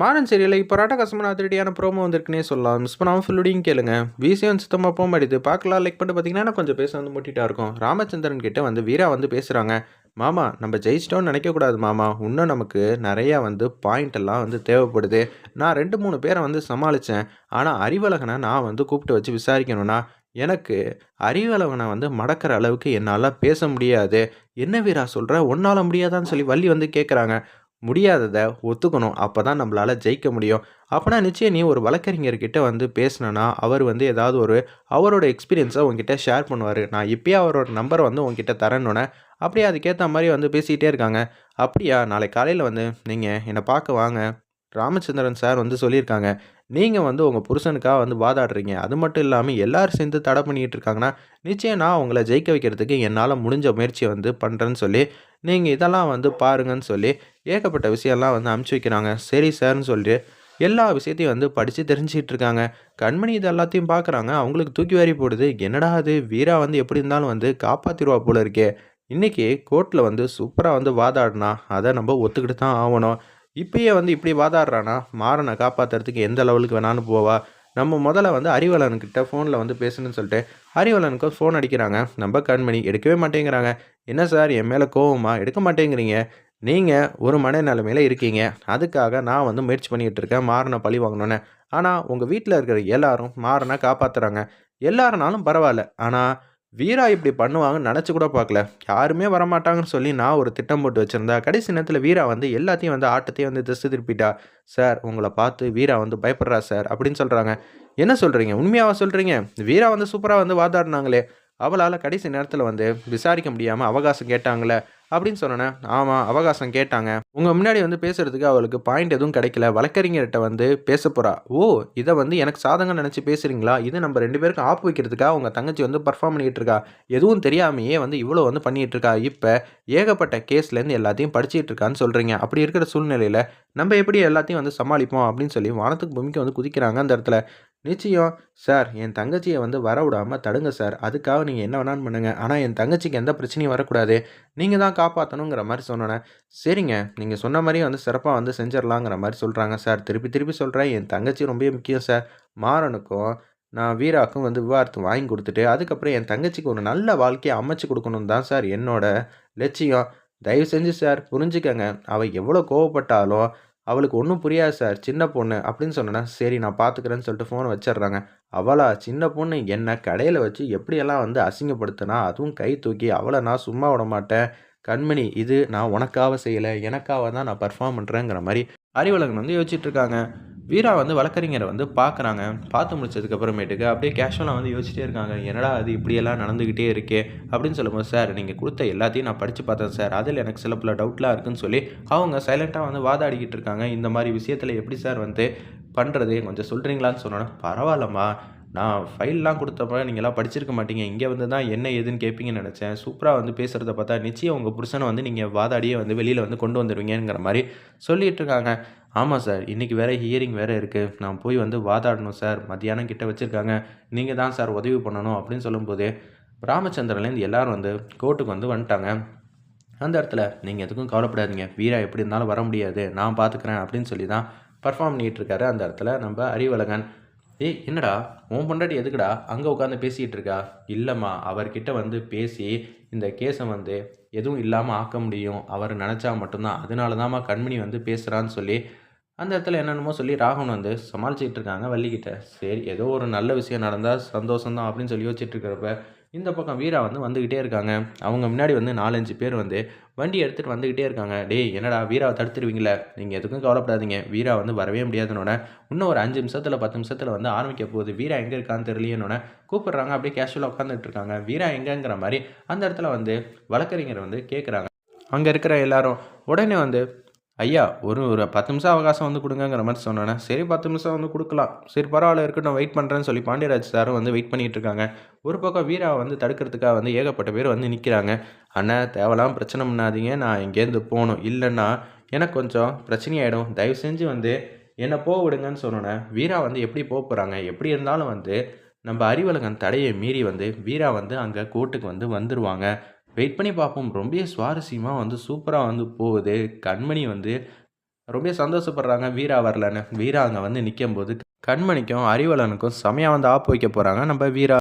மாறன் சீரியலில் இப்போ ராட்டகாசமான அதிரடியான ப்ரோமோ வந்திருக்குனே சொல்லலாம். மிஸ் பண்ணாமல் ஃபுல்லுடையும் கேளுங்க. விசியம் சுத்தமாக போக மாட்டேது பார்க்கலாம் லைக் பண்ணிட்டு பார்த்தீங்கன்னா கொஞ்சம் பேச வந்து முட்டிட்டா இருக்கும். ராமச்சந்திரன் கிட்டே வந்து வீரா வந்து பேசுகிறாங்க மாமா நம்ம ஜெயிச்சிட்டோம்னு நினைக்கக்கூடாது மாமா. இன்னும் நமக்கு நிறையா வந்து பாயிண்ட் எல்லாம் வந்து தேவைப்படுது. நான் ரெண்டு மூணு பேரை வந்து சமாளித்தேன் ஆனால் அறிவழகனை நான் வந்து கூப்பிட்டு வச்சு விசாரிக்கணும்னா எனக்கு அறிவளவனை வந்து மடக்கிற அளவுக்கு என்னால் பேச முடியாது. என்ன வீரா சொல்கிற உன்னால் முடியாதான்னு சொல்லி வள்ளி வந்து கேட்குறாங்க முடியாததை ஒத்துக்கணும். அப்போ தான் நம்மளால் ஜெயிக்க முடியும். அப்போனா நிச்சயம் நீ ஒரு வழக்கறிஞர்கிட்ட வந்து பேசினா அவர் வந்து ஏதாவது ஒரு அவரோட எக்ஸ்பீரியன்ஸை உங்ககிட்ட ஷேர் பண்ணுவார். நான் இப்போயே அவரோட நம்பரை வந்து உங்ககிட்ட தரணுன்னே அப்படியே அதுக்கேற்ற மாதிரி வந்து பேசிக்கிட்டே இருக்காங்க. அப்படியா? நாளை காலையில் வந்து நீங்கள் என்னை பார்க்க வாங்க. ராமச்சந்திரன் சார் வந்து சொல்லியிருக்காங்க நீங்கள் வந்து உங்கள் புருஷனுக்காக வந்து வாதாடுறீங்க. அது மட்டும் இல்லாமல் எல்லோரும் சேர்ந்து தடை பண்ணிகிட்டு இருக்காங்கன்னா நிச்சயம் நான் உங்களை ஜெயிக்க வைக்கிறதுக்கு என்னால் முடிஞ்ச முயற்சியை வந்து பண்ணுறேன்னு சொல்லி நீங்கள் இதெல்லாம் வந்து பாருங்கன்னு சொல்லி ஏகப்பட்ட விஷயம்லாம் வந்து அமுச்சு வைக்கிறாங்க. சரி சார்னு சொல்லி எல்லா விஷயத்தையும் வந்து படித்து தெரிஞ்சுக்கிட்டு இருக்காங்க. கண்மணி இது எல்லாத்தையும் பார்க்குறாங்க அவங்களுக்கு தூக்கி வாரி போடுது. என்னடா அது? வீரா வந்து எப்படி இருந்தாலும் வந்து காப்பாற்றிடுவா போல இருக்கே. இன்றைக்கி கோர்ட்டில் வந்து சூப்பராக வந்து வாதாடினா அதை நம்ம ஒத்துக்கிட்டு தான் ஆகணும். இப்பயே வந்து இப்படி வாதாடுறானா? மாறனை காப்பாற்றுறதுக்கு எந்த லெவலுக்கு வேணாலும் போவா? நம்ம முதல்ல வந்து அறிவலன்கிட்ட ஃபோனில் வந்து பேசணும்னு சொல்லிட்டு அறிவலனுக்கு ஃபோன் அடிக்கிறாங்க. நம்ம கண்மணி எடுக்கவே மாட்டேங்கிறாங்க. என்ன சார் என் மேலே கோவமா? எடுக்க மாட்டேங்கிறீங்க. நீங்கள் ஒரு மனநிலைமையில் இருக்கீங்க. அதுக்காக நான் வந்து முயற்சி பண்ணிகிட்டு இருக்கேன். மாறனை பழி வாங்கணுன்னு ஆனால் உங்கள் வீட்டில் இருக்கிற எல்லாரும் மாறனை காப்பாற்றுறாங்க எல்லாருனாலும் பரவாயில்ல. ஆனால் வீரா இப்படி பண்ணுவாங்கன்னு நினச்சி கூட பார்க்கல. யாருமே வரமாட்டாங்கன்னு சொல்லி நான் ஒரு திட்டம் போட்டு வச்சுருந்தா கடைசி நேரத்தில் வீரா வந்து எல்லாத்தையும் வந்து ஆட்டத்தையும் வந்து திசை திருப்பிட்டா. சார் உங்களை பார்த்து வீரா வந்து பயப்படுறா சார் அப்படின்னு சொல்கிறாங்க என்ன சொல்கிறீங்க உண்மையாக சொல்கிறீங்க வீரா வந்து சூப்பராக வந்து வாதாடினாங்களே. அவளால் கடைசி நேரத்தில் வந்து விசாரிக்க முடியாமல் அவகாசம் கேட்டாங்களே. அப்படின்னு சொன்னேன் ஆமாம் அவகாசம் கேட்டாங்க. உங்கள் முன்னாடி வந்து பேசுகிறதுக்கு அவளுக்கு பாயிண்ட் எதுவும் கிடைக்கல. வழக்கறிஞர்கிட்ட வந்து பேச போகிறா ஓ இதை வந்து எனக்கு சாதகம் நினச்சி பேசுகிறீங்களா இது நம்ம ரெண்டு பேருக்கும் ஆப்பு வைக்கிறதுக்காக உங்கள் தங்கச்சி வந்து பர்ஃபார்ம் பண்ணிகிட்டு இருக்கா? எதுவும் தெரியாமையே வந்து இவ்வளோ வந்து பண்ணிகிட்டு இருக்கா? இப்போ ஏகப்பட்ட கேஸ்லேருந்து எல்லாத்தையும் படிச்சுட்டு இருக்கான்னு சொல்கிறீங்க அப்படி இருக்கிற சூழ்நிலையில் நம்ம எப்படி எல்லாத்தையும் வந்து சமாளிப்போம் அப்படின்னு சொல்லி வானத்துக்கு பூமிக்கு வந்து குதிக்கிறாங்க அந்த இடத்துல. நிச்சயம் சார் என் தங்கச்சியை வந்து வர விடாமல் தடுங்க சார். அதுக்காக நீங்கள் என்ன வேணாலும் பண்ணுங்கள் ஆனால் என் தங்கச்சிக்கு எந்த பிரச்சனையும் வரக்கூடாது. நீங்கள் தான் காப்பாற்றணுங்கிற மாதிரி சொன்னோன்னே சரிங்க நீங்கள் சொன்ன மாதிரியே வந்து சிறப்பாக வந்து செஞ்சிடலாங்கிற மாதிரி சொல்கிறாங்க சார். திருப்பி திருப்பி சொல்கிறேன் என் தங்கச்சி ரொம்ப முக்கியம் சார். மாறனுக்கும் நான் வீராக்கும் வந்து விவாதத்தை வாங்கி கொடுத்துட்டு அதுக்கப்புறம் என் தங்கச்சிக்கு ஒரு நல்ல வாழ்க்கையை அமைச்சு கொடுக்கணும் தான் சார் என்னோட லட்சியம். தயவு செஞ்சு சார் புரிஞ்சுக்கங்க. அவள் எவ்வளோ கோவப்பட்டாலும் அவளுக்கு ஒன்றும் புரியாது சார். சின்ன பொண்ணு அப்படின்னு சொன்னேன்னா சரி நான் பார்த்துக்கிறேன்னு சொல்லிட்டு ஃபோனை வச்சிடுறாங்க. அவளா சின்ன பொண்ணு என்னை கடையில் வச்சு எப்படியெல்லாம் வந்து அசிங்கப்படுத்தினா அதுவும் கை தூக்கி அவளை நான் சும்மா விட மாட்டேன். கண்மணி இது நான் உனக்காக செய்யலை எனக்காக தான் நான் பர்ஃபார்ம் பண்ணுறேங்கிற மாதிரி அறிவழகன் வந்து யோசிச்சுட்ருக்காங்க வீரா வந்து வழக்கறிஞரை வந்து பார்க்குறாங்க பார்த்து முடிச்சதுக்கப்புறமேட்டுக்கு அப்படியே கேஷுவலாக வந்து யோசிச்சிட்டே இருக்காங்க. என்னடா அது இப்படியெல்லாம் நடந்துக்கிட்டே இருக்கே அப்படின்னு சொல்லும்போது சார் நீங்கள் கொடுத்த எல்லாத்தையும் நான் படித்து பார்த்தேன் சார். அதில் எனக்கு சில பல டவுட்லாம் இருக்குன்னு சொல்லி அவங்க சைலண்ட்டாக வந்து வாதாடிக்கிட்டு இருக்காங்க. இந்த மாதிரி விஷயத்தில் எப்படி சார் வந்து பண்ணுறது கொஞ்சம் சொல்கிறீங்களான்னு சொன்னோன்னா பரவாயில்லம்மா. நான் ஃபைல்லாம் கொடுத்தப்ப நீங்களாம் படிச்சிருக்க மாட்டீங்க. இங்கே வந்து தான் என்ன ஏதுன்னு கேட்பீங்கன்னு நினச்சேன். சூப்பராக வந்து பேசுகிறத பார்த்தா நிச்சயம் உங்கள் புருஷனை வந்து நீங்கள் வாதாடியே வந்து வெளியில் வந்து கொண்டு வந்துடுவீங்கிற மாதிரி சொல்லிகிட்டு இருக்காங்க. ஆமாம் சார் இன்றைக்கி வேறு ஹியரிங் வேறு இருக்குது நான் போய் வந்து வாதாடணும் சார். மத்தியானம் கிட்ட வச்சுருக்காங்க. நீங்கள் தான் சார் உதவி பண்ணணும் அப்படின்னு சொல்லும்போது ராமச்சந்திரன்லேருந்து எல்லோரும் வந்து கோர்ட்டுக்கு வந்து வந்துட்டாங்க. அந்த இடத்துல நீங்கள் எதுக்கும் கவலைப்படாதீங்க. வீரா எப்படி இருந்தாலும் வர முடியாது. நான் பார்த்துக்குறேன் அப்படின்னு சொல்லி தான் பர்ஃபார்ம் பண்ணிகிட்ருக்காரு அந்த இடத்துல நம்ம அறிவழகன். ஏய் என்னடா? உன் பொண்டாட்டி எதுக்குடா? அங்கே உட்காந்து பேசிகிட்டு இருக்கா? இல்லைம்மா அவர்கிட்ட வந்து பேசி இந்த கேஸை வந்து எதுவும் இல்லாமல் ஆக்க முடியும். அவர் நினச்சா மட்டும்தான். அதனால தான்மா கண்மணி வந்து பேசுகிறான்னு சொல்லி அந்த இடத்துல என்னென்னமோ சொல்லி ராகவன் வந்து சமாளிச்சிக்கிட்டு இருக்காங்க வள்ளிக்கிட்ட. சரி ஏதோ ஒரு நல்ல விஷயம் நடந்தால் சந்தோஷம்தான் அப்படின்னு சொல்லி யோசிச்சுட்டு இருக்கிறப்ப இந்த பக்கம் வீரா வந்து வந்துக்கிட்டே இருக்காங்க. அவங்க முன்னாடி வந்து நாலஞ்சு பேர் வந்து வண்டி எடுத்துகிட்டு வந்துக்கிட்டே இருக்காங்க. டேய் என்னடா வீராவை தடுத்துருவீங்களே? நீங்கள் எதுக்கும் கவலைப்படாதீங்க. வீரா வந்து வரவே முடியாதுன்னொன்னே இன்னும் ஒரு அஞ்சு நிமிஷத்தில் பத்து நிமிஷத்தில் வந்து ஆரம்பிக்க போகுது. வீரா எங்கே இருக்கான்னு தெரியலையேன்னொன்னே கூப்பிட்றாங்க. அப்படியே கேஷுவலாக உட்காந்துட்டு இருக்காங்க. வீரா எங்கேங்கிற மாதிரி அந்த இடத்துல வந்து வழக்கறிஞர் வந்து கேட்குறாங்க அங்கே இருக்கிற எல்லாரும் உடனே வந்து ஐயா ஒரு ஒரு பத்து நிமிஷம் அவகாசம் வந்து கொடுங்கங்கிற மாதிரி சொன்னோன்னே சரி பத்து நிமிஷம் வந்து கொடுக்கலாம். சரி பரவாயில்ல இருக்கட்டும் வெயிட் பண்ணுறேன்னு சொல்லி பாண்டியராஜ் சாரும் வந்து வெயிட் பண்ணிகிட்டு இருக்காங்க. ஒரு பக்கம் வீரா வந்து தடுக்கிறதுக்காக வந்து ஏகப்பட்ட பேர் வந்து நிற்கிறாங்க ஆனால் தேவலாம் பிரச்சனை பண்ணாதீங்க. நான் இங்கேருந்து போகணும். இல்லைன்னா எனக்கு கொஞ்சம் பிரச்சனையாயிடும். தயவு செஞ்சு வந்து என்னை போக விடுங்கன்னு சொன்னோன்னே வீரா வந்து எப்படி போக போகிறாங்க எப்படி இருந்தாலும் வந்து நம்ம அறிவலகன் தடையை மீறி வந்து வீரா வந்து அங்கே கோர்ட்டுக்கு வந்து வந்துடுவாங்க வெயிட் பண்ணி பார்ப்போம். ரொம்ப சுவாரஸ்யமாக வந்து சூப்பராக வந்து போகுது. கண்மணி வந்து ரொம்ப சந்தோஷப்படுறாங்க. வீரா வரலன்னு. வீரா அங்கே வந்து நிற்கும்போது கண்மணிக்கும் அறிவலனுக்கும் செமையாக வந்து ஆப்பு வைக்க போகிறாங்க நம்ம வீரா